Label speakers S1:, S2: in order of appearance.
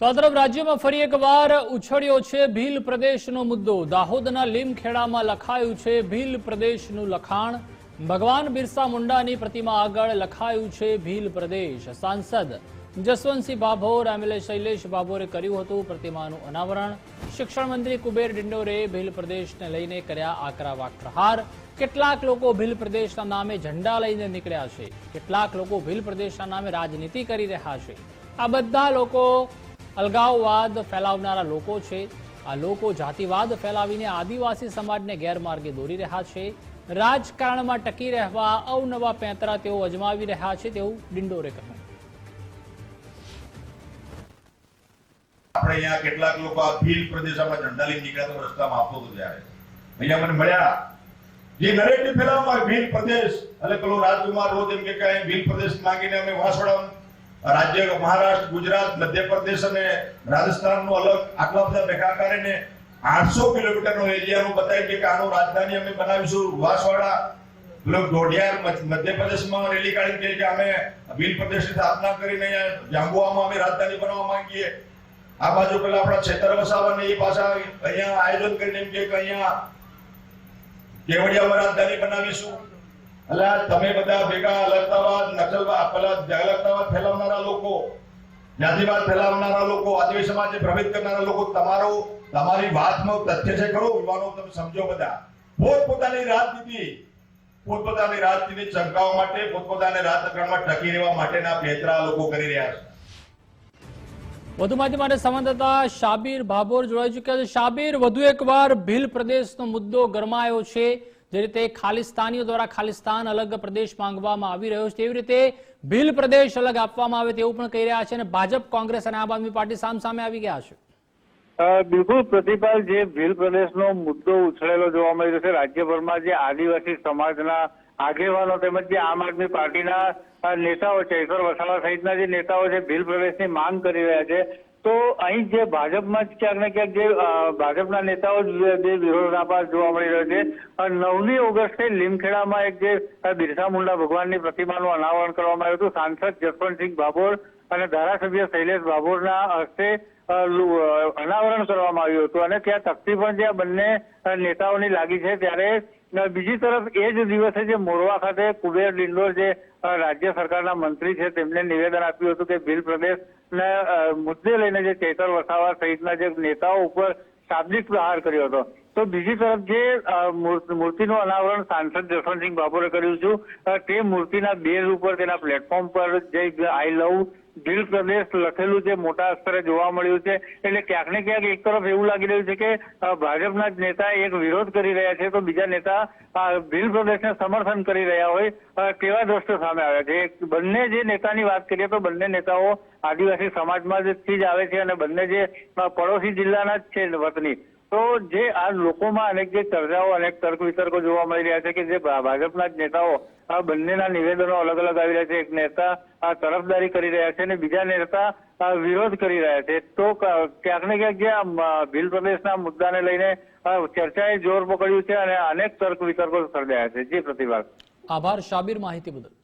S1: તો આ તરફ રાજ્યમાં ફરી એકવાર ઉછળ્યો છે ભીલ પ્રદેશનો મુદ્દો. દાહોદના લીમખેડામાં લખાયું છે, ભીલ પ્રદેશનું લખાણ. ભગવાન બિરસા મુંડાની પ્રતિમા આગળ લખાયું છે, ભીલ પ્રદેશ. સાંસદ જસવંતસિંહ ભાભોર એમએલએ શૈલેષ ભાભોરે કર્યું હતું પ્રતિમાનું અનાવરણ. શિક્ષણ મંત્રી કુબેર ડિંડોરે ભીલ પ્રદેશને લઈને કર્યા આકરા વાક્રહાર કેટલાક લોકો ભીલ પ્રદેશના નામે ઝંડા લઈને નીકળ્યા છે. કેટલાક લોકો ભીલ પ્રદેશના નામે રાજનીતિ કરી રહ્યા છે. આ બધા લોકો અલગાવવાદ ફેલાવનારા લોકો છે. આ લોકો જાતિવાદ ફેલાવીને આદિવાસી સમાજને ગેરમાર્ગે દોરી રહ્યા છે. રાજકારણમાં ટકી રહેવા અવનવા પેંતરા તેઓ અજમાવી રહ્યા છે તેવું ડિંડોરે કહ્યું
S2: આપણે અહીંયા કેટલાક લોકો આ ભીલ પ્રદેશમાં ઝંડા લઈને નીકળ્યા રસ્તામાં આપતો હતો ત્યારે અહીંયા મને મળ્યા. જે નરેટિવ ફેલાવવામાં ભીલ પ્રદેશ એટલે પેલો રાજકુમાર રોજ એમ કે ભીલ પ્રદેશ માંગીને અમે વાસોડા રાજ્ય મહારાષ્ટ્ર, ગુજરાત, મધ્યપ્રદેશ અને રાજસ્થાનનો અલગ આટલા બધા ભેગા કરીને આઠસો કિલોમીટરનો એરિયાનું બતાવી કે આનું રાજધાની અમે બનાવીશું. વાસવાડા રાજધાની માંગીએ. આ બાજુ પેલા આપણા છેતર વસાવાને એ પાછા અહીંયા આયોજન કરીને એમ કે અહીંયા કેવડિયામાં રાજધાની બનાવીશું. એટલે તમે બધા ભેગા
S1: વધુ માહિતી માટે સંવાદદાતા શાબીર ભાભોર જોડાઈ ચુક્યા છે. શાબીર, વધુ એકવાર ભીલ પ્રદેશનો મુદ્દો ગરમાયો છે. જે રીતે ખાલિસ્તાનીઓ દ્વારા ખાલિસ્તાન અલગ પ્રદેશ માંગવામાં આવી રહ્યો છે, તેવી રીતે ભીલ પ્રદેશ અલગ આપવામાં આવે તેવું પણ કહી રહ્યા છે અને ભાજપ, કોંગ્રેસ અને આમ આદમી પાર્ટી સામ સામે આવી ગયા છે.
S3: બિલકુલ પ્રતિપાલ, જે ભીલ પ્રદેશનો મુદ્દો ઉછળેલો જોવા મળી રહ્યો છે, રાજ્યભરમાં જે આદિવાસી સમાજના આગેવાનો તેમજ જે આમ આદમી પાર્ટીના નેતાઓ છે, ઈશ્વર વસાવા સહિતના જે નેતાઓ છે, ભીલ પ્રદેશની માંગ કરી રહ્યા છે. તો અહીં જે ભાજપમાં જ ક્યાંક ને ક્યાંક જે ભાજપના નેતાઓ જ વિરોધાભાસ જોવા મળી રહ્યો છે. નવમી ઓગસ્ટે લીમખેડામાં એક જે બિરસા મુંડા ભગવાનની પ્રતિમાનું અનાવરણ કરવામાં આવ્યું હતું. સાંસદ જસવંતસિંહ ભાભોર અને ધારાસભ્ય શૈલેષ ભાભોરના હસ્તે અનાવરણ કરવામાં આવ્યું હતું. અને ત્યાં તકતી પણ જે બંને નેતાઓની લાગી છે, ત્યારે બીજી તરફ એ જ દિવસે જે મોરવા ખાતે કુબેર ડિંડોર જે રાજ્ય સરકારના મંત્રી છે, તેમને નિવેદન આપ્યું હતું કે ભીલ પ્રદેશને મુદ્દે લઈને જે ચેતર વસાવા સહિતના જે નેતાઓ ઉપર શાબ્દિક પ્રહાર કર્યો હતો. તો બીજી તરફ જે મૂર્તિનું અનાવરણ સાંસદ જસવંતસિંહ બાબુરે કર્યું હતું તે મૂર્તિના બેઝ ઉપર તેના પ્લેટફોર્મ પર જે આઈ લવ ભીલ પ્રદેશ લખેલું છે, મોટા અક્ષરે જોવા મળ્યું છે. એટલે ક્યાંક ને ક્યાંક એક તરફ એવું લાગી રહ્યું છે કે ભાજપના નેતા એક વિરોધ કરી રહ્યા છે, તો બીજા નેતા ભીલ પ્રદેશને સમર્થન કરી રહ્યા હોય તેવા દ્રશ્યો સામે આવ્યા છે. બંને જે નેતાની વાત કરીએ તો બંને નેતાઓ આદિવાસી સમાજમાં જ આવે છે અને બંને જે પડોશી જિલ્લાના જ છે વતની. તો જે આ લોકોમાં અનેક જે ચર્ચાઓ, અનેક તર્ક વિતર્કો જોવા મળી રહ્યા છે કે જે ભાજપના જ નેતાઓ આ બંનેના નિવેદનો અલગ અલગ આવી રહ્યા છે. એક નેતા આ તરફદારી કરી રહ્યા છે અને બીજા નેતા વિરોધ કરી રહ્યા છે. તો ક્યાંક ને ક્યાંક જે આ ભીલ પ્રદેશના મુદ્દાને લઈને ચર્ચાએ જોર પકડ્યું છે અને અનેક તર્ક વિતર્કો સર્જાયા છે. જે પ્રતિભા
S1: આભાર. શાબીર માહિતી બદલ.